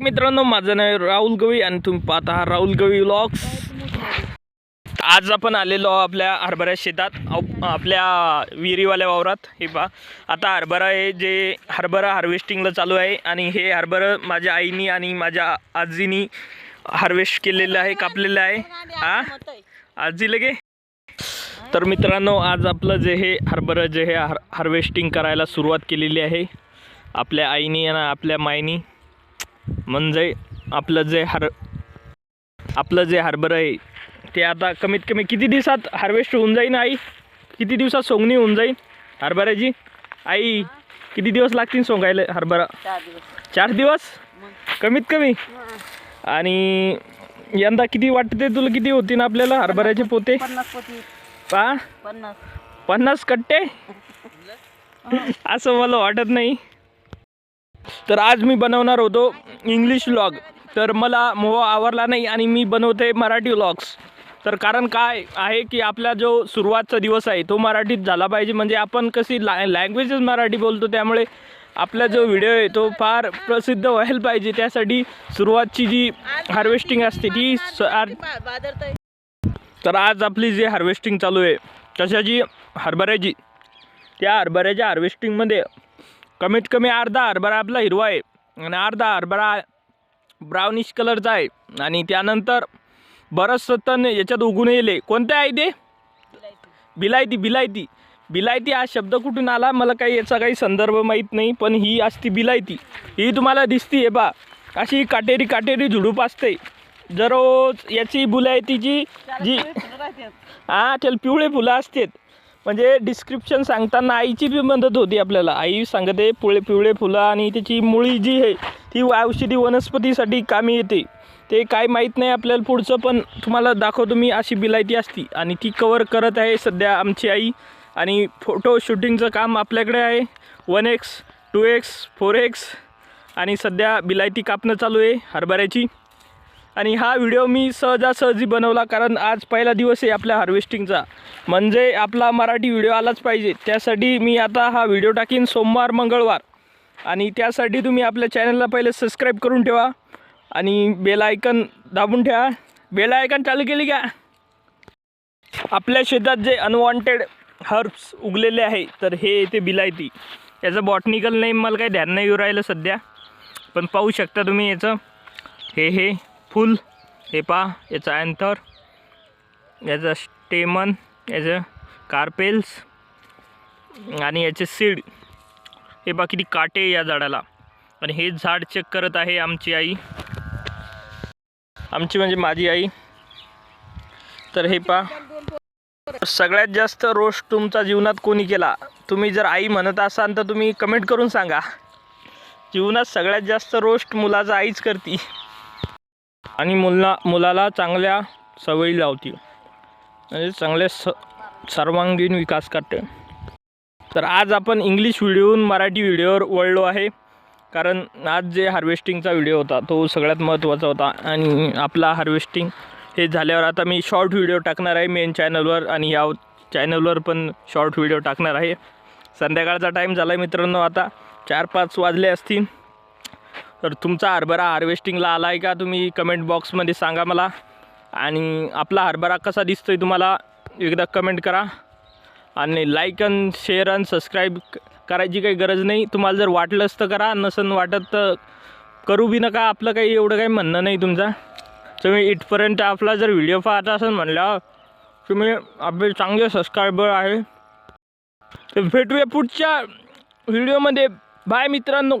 मित्रांनो माझं नाव आहे राहुल गवई आणि तुम्ही पाहता आहात राहुल गवई व्लॉग्स आज आपण आलेलो आहो आपल्या हरभरा शेतात आपल्या विहिरीवाल्या वावरात. हे पहा आता हरभरा आहे जे हरभरा हार्वेस्टिंगला चालू आहे आणि हे हरभरा माझ्या आईनी आणि माझ्या आजीनी हार्वेस्ट केलेलं आहे कापलेलं आहे. हा? आजी लगे तर मित्रांनो आज आपलं जे हे हरभरा जे हे हार हार्वेस्टिंग करायला सुरुवात केलेली आहे. आपल्या आईनी आणि आपल्या मायनी म्हणजे आपलं जे हर आपलं जे हरभरा आहे ते आता कमीत कमी किती दिवसात हार्वेस्ट होऊन जाईन आई? किती दिवसात सोंगणी होऊन जाईल हरभऱ्याची? आई किती दिवस लागतील सोंगायला हरभरा? चार दिवस. कमीत कमी? आणि यंदा किती वाटते तुला? किती होतीन आपल्याला हरभऱ्याचे पोते? पा पन्नास कट्टे? असं मला वाटत नाही. तर आज मी बनवणार होतो इंग्लिश व्लॉग तर मला मोह आवरला नाही आणि मी बनवते मराठी व्लॉग्स तर कारण काय आहे की आपला जो सुरुवातचा दिवस आहे तो मराठीत झाला पाहिजे. म्हणजे आपण कशी लॅ लँग्वेजच मराठी बोलतो त्यामुळे आपला जो व्हिडिओ आहे तो फार प्रसिद्ध व्हायला पाहिजे. त्यासाठी सुरुवातची जी हार्वेस्टिंग असते ती स- तर आज आपली जी हार्वेस्टिंग चालू आहे तशाची हरभऱ्याची. त्या हरभऱ्याच्या हार्वेस्टिंगमध्ये कमीत कमी अर्धा हरभरा आपला हिरवा आहे आणि अर्धा हरभरा ब्राउनिश कलरचा आहे. आणि त्यानंतर बरंचसं तण याच्यात उगून येले. कोणते आहे ते? बिलायती बिलायती. बिलायती हा शब्द कुठून आला? मला काही याचा काही संदर्भ माहीत नाही पण ही असती बिलायती. ही तुम्हाला दिसती आहे बा अशी काटेरी काटेरी झुडूप असते. दररोज याची बुलायतीची जी हा त्याला पिवळे फुलं असतात. म्हणजे डिस्क्रिप्शन सांगताना आईची बी मदत होती आपल्याला. आई सांगते पुळे पिवळे फुलं आणि त्याची मुळी जी आहे ती औषधी वनस्पतीसाठी कामी येते. ते काय माहीत नाही आपल्याला पुढचं पण तुम्हाला दाखवतो मी अशी बिलायती असती. आणि ती कवर करत आहे सध्या आमची आई. आणि फोटो शूटिंगचं काम आपल्याकडे आहे. One X two X four X आणि सध्या बिलायती कापणं चालू आहे हरभऱ्याची. आणि हा व्हिडिओ मी सहजासहजी बनवला कारण आज पहिला दिवस आहे आपल्या हार्वेस्टिंगचा. म्हणजे आपला मराठी व्हिडिओ आलाच पाहिजे. त्यासाठी मी आता हा व्हिडिओ टाकीन सोमवार मंगळवार. आणि त्यासाठी तुम्ही आपल्या चॅनलला पहिले सबस्क्राईब करून ठेवा. आणि बेल आयकन दाबून ठेवा. बेल आयकन चालू केली का? आपल्या शेतात जे अनवॉन्टेड हर्ब्स उगलेले आहे तर हे येते बिलायती. याचं बॉटनिकल नेम मला काही ध्यान नाही येऊ राहिलं सध्या. पण पाहू शकता तुम्ही याचं. हे हे. फुल हे पा याचं अँथर याचं स्टेमन याचं कार्पेल्स आणि याचे सीड हे बा किती काटे या झाडाला. आणि हे झाड चेक करत आहे आमची आई. आमची म्हणजे माझी आई. तर हे पा सगळ्यात जास्त रोष तुमचा जीवनात कोणी केला? तुम्ही जर आई म्हणत असाल तर तुम्ही कमेंट करून सांगा. जीवनात सगळ्यात जास्त रोस्ट मुलाचा आईच करती. आणि मुला मुलाला चांगल्या सवयी लावते म्हणजे चांगले स सर्वांगीण विकास करते. तर आज आपण इंग्लिश व्हिडिओहून मराठी व्हिडिओवर वळलो आहे. कारण आज जे हार्वेस्टिंगचा व्हिडिओ होता तो सगळ्यात महत्त्वाचा होता. आणि आपला हार्वेस्टिंग हे झाल्यावर आता मी शॉर्ट व्हिडिओ टाकणार आहे मेन चॅनलवर आणि या चॅनलवर पण शॉर्ट व्हिडिओ टाकणार आहे. संध्याकाळचा टाईम झाला आहे मित्रांनो आता. चार पाच वाजले असतील. तर तुमचा हरभरा हार्वेस्टिंगला आला आहे का तुम्ही कमेंट बॉक्समध्ये सांगा मला. आणि आपला हरभरा कसा दिसतोय तुम्हाला एकदा कमेंट करा. आणि लाईक आणि शेअर आणि सबस्क्राईब करायची काही गरज नाही. तुम्हाला जर वाटलंच तर करा नसन वाटत तर करू बी नका. आपलं काही एवढं काही म्हणणं नाही तुमचं. तुम्ही इथपर्यंत आपला जर व्हिडिओ पाहत असेल म्हणल्यावर तुम्ही आपले चांगले सबस्क्रायबर आहे. तर भेटूया पुढच्या व्हिडिओमध्ये बाय मित्रांनो.